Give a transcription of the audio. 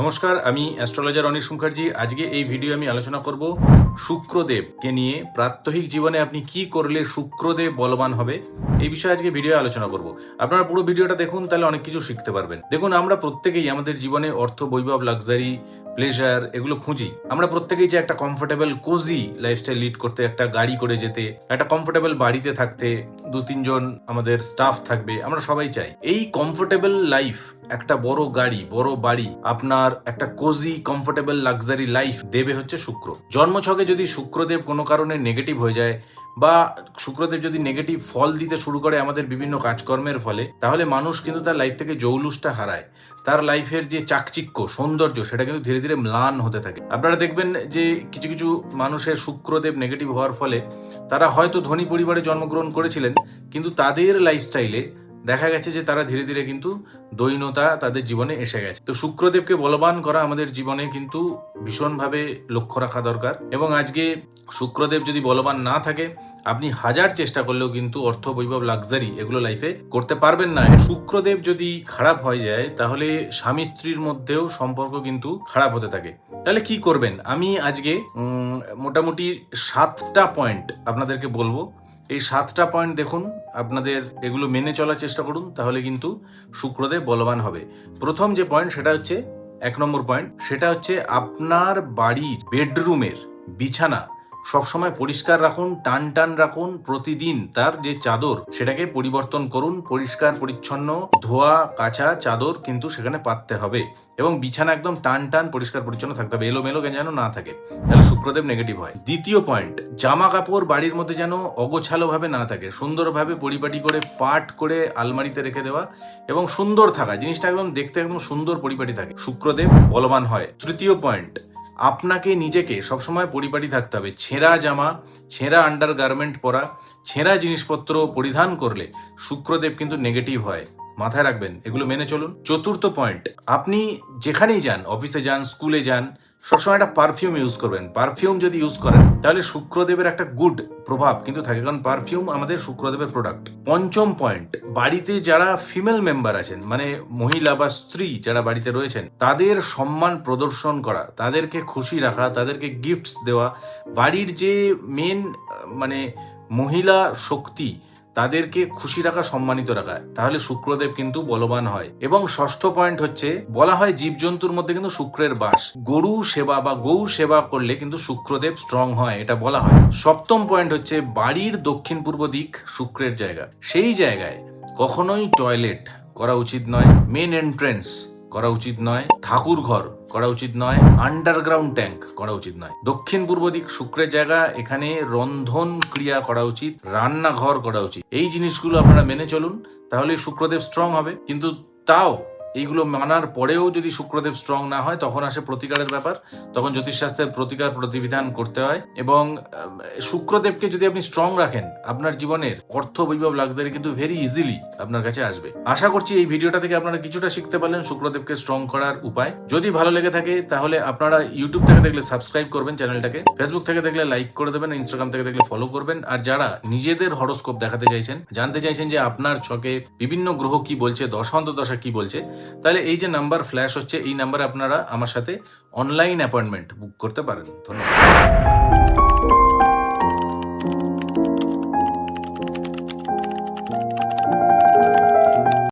নমস্কার, আমি astrologer anise Mukherjee আজকে এই ভিডিও আমি আলোচনা করব শুক্রদেবকে নিয়ে। প্রাত্যহিক জীবনে আপনি কি করলে শুক্রদেব বলবান হবে? এই বিষয়ে আজকে ভিডিও আলোচনা করব। আপনারা পুরো ভিডিওটা দেখুন, তাহলে অনেক কিছু শিখতে পারবেন। দেখুন, আমরা প্রত্যেকেই আমাদের জীবনে অর্থ, বৈভব লাক্সারি প্লেজার এগুলো খুঁজি। আমরা প্রত্যেকেই যে একটা কমফোর্টেবল কোজি লাইফস্টাইল লিড করতে, একটা গাড়ি করে যেতে, একটা কমফোর্টেবল বাড়িতে থাকতে, দু, তিনজন আমাদের স্টাফ থাকবে, আমরা সবাই চাই। এই কমফোর্টেবল লাইফ একটা বড় গাড়ি, বড় বাড়ি, আপনার একটা কোজি কমফোর্টেবল লাক্সারি লাইফ দেবে হচ্ছে শুক্র। জন্মছকে যদি শুক্রদেব কোনো কারণে নেগেটিভ হয়ে যায় বা শুক্রদেব যদি নেগেটিভ ফল দিতে শুরু করে আমাদের বিভিন্ন কাজকর্মের ফলে, তাহলে মানুষ কিন্তু তার লাইফ থেকে জৌলুসটা হারায়। তার লাইফের যে চাকচিক্য, সৌন্দর্য, সেটা কিন্তু ধীরে ধীরে ম্লান হতে থাকে। আপনারা দেখবেন যে কিছু কিছু মানুষের শুক্রদেব নেগেটিভ হওয়ার ফলে তারা হয়তো ধনী পরিবারে জন্মগ্রহণ করেছিলেন, কিন্তু তাদের লাইফস্টাইলে দেখা গেছে যে তারা ধীরে ধীরে কিন্তু দৈনতা তাদের জীবনে এসে গেছে। তো শুক্রদেবকে বলবান করা আমাদের জীবনে কিন্তু ভীষণভাবে লক্ষ্য রাখা দরকার এবং আজকে শুক্রদেব যদি বলবান না থাকে, আপনি হাজার চেষ্টা করলেও কিন্তু অর্থ, বৈভব লাক্সারি এগুলো লাইফে করতে পারবেন না। শুক্রদেব যদি খারাপ হয়ে যায়, তাহলে স্বামী স্ত্রীর মধ্যেও সম্পর্ক কিন্তু খারাপ হতে থাকে। তাহলে কি করবেন? আমি আজকে মোটামুটি সাতটা পয়েন্ট আপনাদেরকে বলব। এই সাতটা পয়েন্ট দেখুন, আপনাদের এগুলো মেনে চলার চেষ্টা করুন, তাহলে কিন্তু শুক্রদেব বলবান হবে। প্রথম যে পয়েন্ট সেটা হচ্ছে, এক নম্বর পয়েন্ট সেটা হচ্ছে আপনার বাড়ির বেডরুমের বিছানা সবসময় পরিষ্কার রাখুন, টান টান রাখুন, প্রতিদিন তার যে চাদর, সেটাকে পরিবর্তন করুন, পরিষ্কার, পরিচ্ছন্ন, ধোয়া, কাঁচা চাদর কিন্তু সেখানে পাততে হবে এবং বিছানা একদম টান টান, পরিষ্কার, পরিচ্ছন্ন থাকতে হবে। এলোমেলো যেন না থাকে। তাহলে শুক্রদেব নেগেটিভ হয়। দ্বিতীয় পয়েন্ট জামা কাপড় বাড়ির মধ্যে যেন অগোছালো ভাবে না থাকে। সুন্দরভাবে পরিপাটি করে, পাট করে আলমারিতে রেখে দেওয়া এবং সুন্দর থাকা। জিনিসটা একদম দেখতে একদম সুন্দর পরিপাটি থাকে। শুক্রদেব বলবান হয়। তৃতীয় পয়েন্ট আপনাকে নিজেকে সবসময় পরিপাটি থাকতে হবে। ছেঁড়া জামা, ছেঁড়া আন্ডার গার্মেন্ট পরা, ছেঁড়া জিনিসপত্র পরিধান করলে শুক্রদেব কিন্তু নেগেটিভ হয়। মাথায় রাখবেন, এগুলো মেনে চলুন। চতুর্থ পয়েন্ট আপনি যেখানেই যান অফিসে যান স্কুলে যান, সবসময় একটা পারফিউম ইউজ করবেন। পারফিউম যদি ইউজ করেন, তাহলে শুক্রদেবের একটা গুড প্রভাব কিন্তু থাকে, কারণ পারফিউম আমাদের শুক্রদেবের প্রোডাক্ট পঞ্চম পয়েন্ট বাড়িতে যারা ফিমেল মেম্বার আছেন মানে মহিলা বা স্ত্রী যারা বাড়িতে রয়েছেন, তাদের সম্মান প্রদর্শন করা, তাদেরকে খুশি রাখা, তাদেরকে গিফটস দেওয়া, বাড়ির যে মেন মানে মহিলা শক্তি তাদেরকে খুশি রাখা, সম্মানিত রাখা। তাহলে শুক্রদেব কিন্তু বলবান হয়। এবং ষষ্ঠ পয়েন্ট হচ্ছে, বলা হয় জীবজন্তুর মধ্যে কিন্তু শুক্রের বাস। গরু সেবা বা গৌ সেবা করলে কিন্তু শুক্রদেব স্ট্রং হয়, এটা বলা হয়। সপ্তম পয়েন্ট হচ্ছে, বাড়ির দক্ষিণ পূর্ব দিক শুক্রের জায়গা। সেই জায়গায় কখনোই টয়লেট করা উচিত নয়। মেন এন্ট্রেন্স করা উচিত নয়। ঠাকুর ঘর করা উচিত নয়। আন্ডারগ্রাউন্ড ট্যাঙ্ক করা উচিত নয়। দক্ষিণ পূর্ব দিক শুক্রের জায়গা, এখানে রন্ধন ক্রিয়া করা উচিত, রান্নাঘর করা উচিত। এই জিনিসগুলো আপনারা মেনে চলুন, তাহলে শুক্রদেব স্ট্রং হবে। কিন্তু তাও এইগুলো মানার পরেও যদি শুক্রদেব স্ট্রং না হয়, তখন আসে প্রতিকারের ব্যাপার। তখন জ্যোতিষশাস্ত্রের প্রতিকার প্রতিবিধান করতে হয়। এবং শুক্রদেবকে যদি আপনি স্ট্রং রাখেন, আপনার জীবনের অর্থ, বৈভব লাক্সারি কিন্তু ভেরি ইজিলি আপনার কাছে আসবে। আশা করছি এই ভিডিওটা থেকে আপনারা কিছুটা শিখতে পারলেন শুক্রদেবকে স্ট্রং করার উপায়। যদি ভালো লেগে থাকে, তাহলে আপনারা ইউটিউব থেকে দেখলে সাবস্ক্রাইব করবেন চ্যানেলটাকে। ফেসবুক থেকে দেখলে লাইক করে দেবেন ইনস্টাগ্রাম থেকে দেখলে ফলো করবেন। আর যারা নিজেদের হরস্কোপ দেখাতে চাইছেন, জানতে চাইছেন যে আপনার ছকে বিভিন্ন গ্রহ কি বলছে দশান্ত দশা কি বলছে তাহলে এই যে নাম্বার ফ্ল্যাশ হচ্ছে, এই নাম্বারে আপনারা আমার সাথে অনলাইন অ্যাপয়েন্টমেন্ট বুক করতে পারেন। ধন্যবাদ।